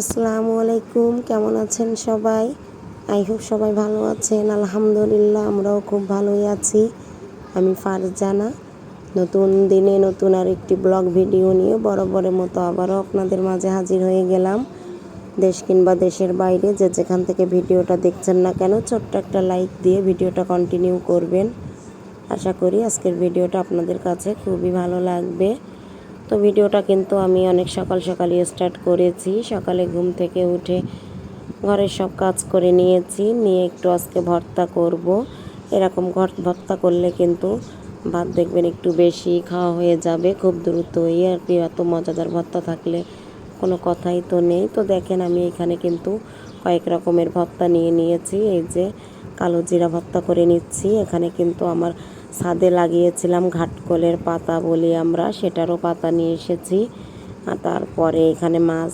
আসসালামু আলাইকুম, কেমন আছেন সবাই? আই হোপ সবাই ভালো আছেন। আলহামদুলিল্লাহ, আমরাও খুব ভালোই আছি। আমি ফারজানা। নতুন দিনে নতুন আর একটি ব্লগ ভিডিও নিয়ে বরাবরের মতো আবারও আপনাদের মাঝে হাজির হয়ে গেলাম। দেশ কিংবা দেশের বাইরে যে যেখান থেকে ভিডিওটা দেখছেন না কেন, ছোট্ট একটা লাইক দিয়ে ভিডিওটা কন্টিনিউ করবেন। আশা করি আজকের ভিডিওটা আপনাদের কাছে খুবই ভালো লাগবে। তো ভিডিওটা কিন্তু আমি অনেক সকাল সকালই স্টার্ট করেছি। সকালে ঘুম থেকে উঠে ঘরের সব কাজ করে নিয়েছি। নিয়ে একটু আজকে ভর্তা করব। এরকম ঘর, ভর্তা করলে কিন্তু ভাত দেখবেন একটু বেশি খাওয়া হয়ে যাবে খুব দ্রুত দ্রুতই। আর কি, এত মজাদার ভর্তা থাকলে কোনো কথাই তো নেই। তো দেখেন আমি এখানে কিন্তু কয়েক রকমের ভর্তা নিয়ে নিয়েছি। এই যে কালো জিরা ভর্তা করে নিচ্ছি। এখানে কিন্তু আমার ছাদে লাগিয়েছিলাম ঘাটকলের পাতা বলি আমরা, সেটারও পাতা নিয়ে এসেছি। আর তারপরে এখানে মাছ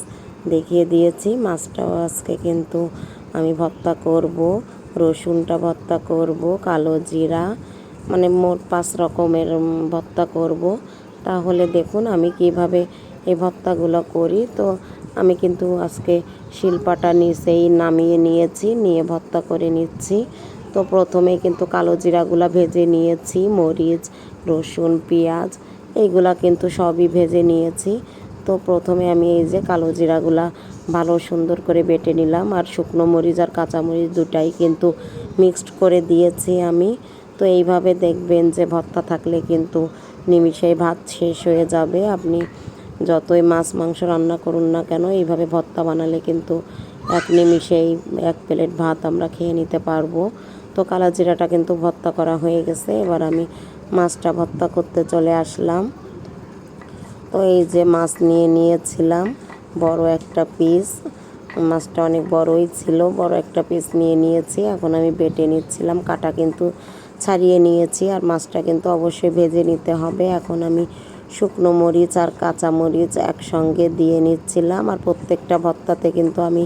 দেখিয়ে দিয়েছি। মাছটাও আজকে কিন্তু আমি ভর্তা করব, রসুনটা ভর্তা করব, কালো জিরা মানে মোট পাঁচ রকমের ভর্তা করব। তাহলে দেখুন আমি কীভাবে এই ভর্তাগুলো করি। তো আমি কিন্তু আজকে শিল্পাটা নিচেই নামিয়ে নিয়েছি, নিয়ে ভর্তা করে নিচ্ছি। তো প্রথমে কিন্তু কালো জিরাগুলো ভেজে নিয়েছি, মরিচ, রসুন, পেঁয়াজ, এইগুলা কিন্তু সবই ভেজে নিয়েছি। তো প্রথমে আমি এই যে কালো জিরাগুলা ভালো সুন্দর করে বেটে নিলাম আর শুকনো মরিচ আর কাঁচামরিচ দুটাই কিন্তু মিক্সড করে দিয়েছি আমি। তো এইভাবে দেখবেন যে ভর্তা থাকলে কিন্তু নিমিষেই ভাত শেষ হয়ে যাবে। আপনি যতই মাছ, মাংস রান্না করুন না কেন, এইভাবে ভর্তা বানালে কিন্তু এক নিমিষেই এক প্লেট ভাত আমরা খেয়ে নিতে পারব। তো কালা জিরাটা কিন্তু ভর্তা করা হয়ে গেছে। এবার আমি মাছটা ভর্তা করতে চলে আসলাম। তো এই যে মাছ নিয়ে নিয়েছিলাম, বড় একটা পিস। মাছটা অনেক বড়ই ছিল, বড় একটা পিস নিয়ে নিয়েছি। এখন আমি বেটে নিচ্ছিলাম, কাটা কিন্তু ছাড়িয়ে নিয়েছি। আর মাছটা কিন্তু অবশ্যই ভেজে নিতে হবে। এখন আমি শুকনো মরিচ আর কাঁচা মরিচ একসঙ্গে দিয়ে নিচ্ছিলাম। আর প্রত্যেকটা ভর্তাতে কিন্তু আমি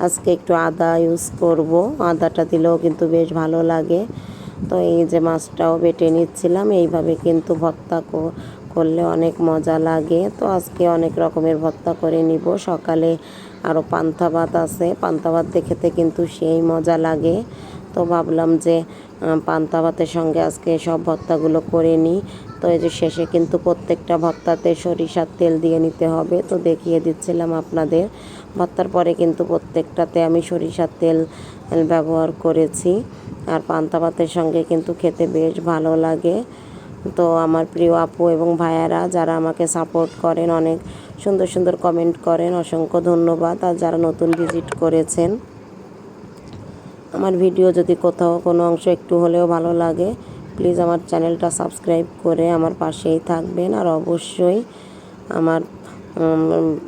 আজকে একটু আদা ইউজ করব। আদাটা দিলেও কিন্তু বেশ ভালো লাগে। তো এই যে মাছটাও বেটে নিচ্ছিলাম। এইভাবে কিন্তু ভর্তা করলে অনেক মজা লাগে। তো আজকে অনেক রকমের ভর্তা করে নিব। সকালে আরও পান্তা ভাত আছে। পান্তা ভাত দেখেতে কিন্তু সেই মজা লাগে। তো ভাবলাম যে পান্তা ভাতের সঙ্গে আজকে সব ভর্তাগুলো করে নিই। তো এই যে শেষে কিন্তু প্রত্যেকটা ভর্তাতে সরিষার তেল দিয়ে নিতে হবে। তো দেখিয়ে দিচ্ছিলাম আপনাদের। ভর্তার পরে কিন্তু প্রত্যেকটাতে আমি সরিষার তেল ব্যবহার করেছি। আর পান্তা ভাতের সঙ্গে কিন্তু খেতে বেশ ভালো লাগে। তো আমার প্রিয় আপু এবং ভাইয়ারা যারা আমাকে সাপোর্ট করেন, অনেক সুন্দর সুন্দর কমেন্ট করেন, অসংখ্য ধন্যবাদ। আর যারা নতুন ভিজিট করেছেন আমার ভিডিও যদি কোথাও কোনো অংশ একটু হলেও ভালো লাগে প্লিজ আমার চ্যানেলটা সাবস্ক্রাইব করে আমার পাশেই থাকবেন। আর অবশ্যই আমার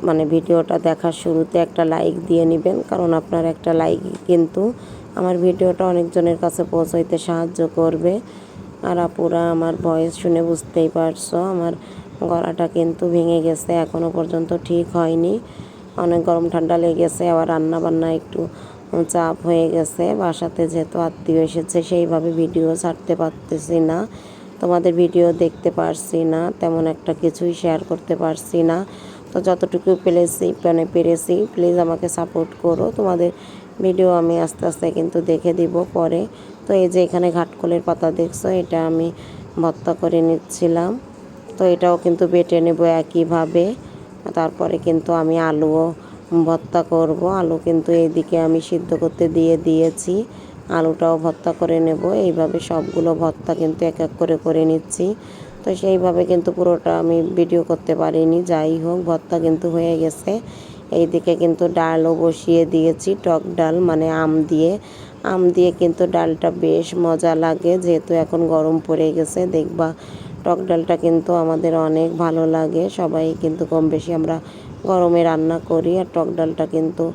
মানে ভিডিওটা দেখার শুরুতে একটা লাইক দিয়ে নেবেন, কারণ আপনার একটা লাইক কিন্তু আমার ভিডিওটা অনেকজনের কাছে পৌঁছাইতে সাহায্য করবে। আর আপুরা আমার ভয়েস শুনে বুঝতেই পারছ, আমার গলাটা কিন্তু ভেঙে গেছে এখনও পর্যন্ত ঠিক হয়নি। অনেক গরম ঠান্ডা লেগেছে, আবার রান্না বান্না একটু চাপ হয়ে গেছে, বাসাতে যেহেতু আত্মীয় এসেছে, সেইভাবে ভিডিও ছাড়তে পারতেছি না। তোমাদের ভিডিও দেখতে পারছি না, তেমন একটা কিছুই শেয়ার করতে পারছি না। তো যতটুকু পেরেছি মানে পেরেছি প্লিজ আমাকে সাপোর্ট করো। তোমাদের ভিডিও আমি আস্তে আস্তে কিন্তু দেখে দিব পরে। তো এই যে এখানে ঘাটকলের পাতা দেখছ, এটা আমি ভর্তা করে নিচ্ছিলাম। তো এটাও কিন্তু বেটে নেব একইভাবে। তারপরে কিন্তু আমি আলুও ভর্তা করব। আলু কিন্তু এইদিকে আমি সিদ্ধ করতে দিয়ে দিয়েছি। আলুটাও ভর্তা করে নেব। এইভাবে সবগুলো ভর্তা কিন্তু এক এক করে করে নিচ্ছি। তো সেইভাবে কিন্তু পুরোটা আমি ভিডিও করতে পারিনি। যাই হোক, ভর্তা কিন্তু হয়ে গেছে। এইদিকে কিন্তু ডালও বসিয়ে দিয়েছি, টক ডাল মানে আম দিয়ে। আম দিয়ে কিন্তু ডালটা বেশ মজা লাগে, যেহেতু এখন গরম পড়ে গেছে। দেখবা, টক ডালটা কিন্তু আমাদের অনেক ভালো লাগে। সবাই কিন্তু কম বেশি আমরা গরমে রান্না করি আর টক ডালটা কিন্তু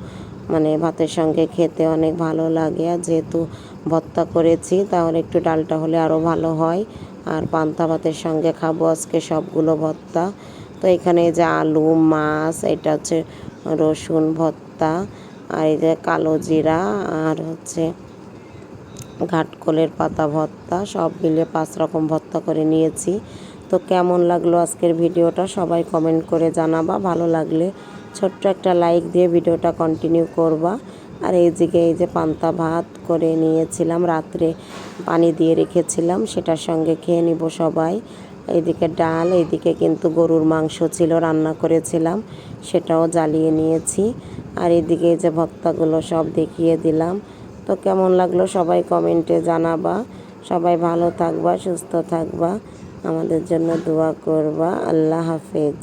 মানে ভাতের সঙ্গে খেতে অনেক ভালো লাগে। আর যেহেতু ভর্তা করেছি, তাহলে একটু ডালটা হলে আরও ভালো হয়। আর পান্তা ভাতের সঙ্গে খাব আজকে সবগুলো ভর্তা। তো এখানে যে আলু, মাছ, এটা হচ্ছে রসুন ভর্তা, আর এই যে কালো জিরা, আর হচ্ছে ঘাটকলের পাতা ভর্তা, সব মিলিয়ে পাঁচ রকম ভর্তা করে নিয়েছি। তো কেমন লাগল আজকের ভিডিওটা? সবাই কমেন্ট করে জানাবা। ভালো লাগলে ছোট্ট একটা লাইক দিয়ে ভিডিওটা কন্টিনিউ করবা। আর এইদিকে এই যে পান্তা ভাত করে নিয়েছিলাম, রাত্রে পানি দিয়ে রেখেছিলাম, সেটার সঙ্গে খেয়ে নিব সবাই। এইদিকে ডাল, এইদিকে কিন্তু গরুর মাংস ছিল, রান্না করেছিলাম, সেটাও জ্বালিয়ে নিয়েছি। আর এদিকে এই যে ভর্তাগুলো সব দেখিয়ে দিলাম। তো কেমন লাগল সবাই কমেন্টে জানাবা। সবাই ভালো থাকবা, সুস্থ থাকবা। আমাদের জন্য দোয়া করবা। আল্লাহ হাফেজ।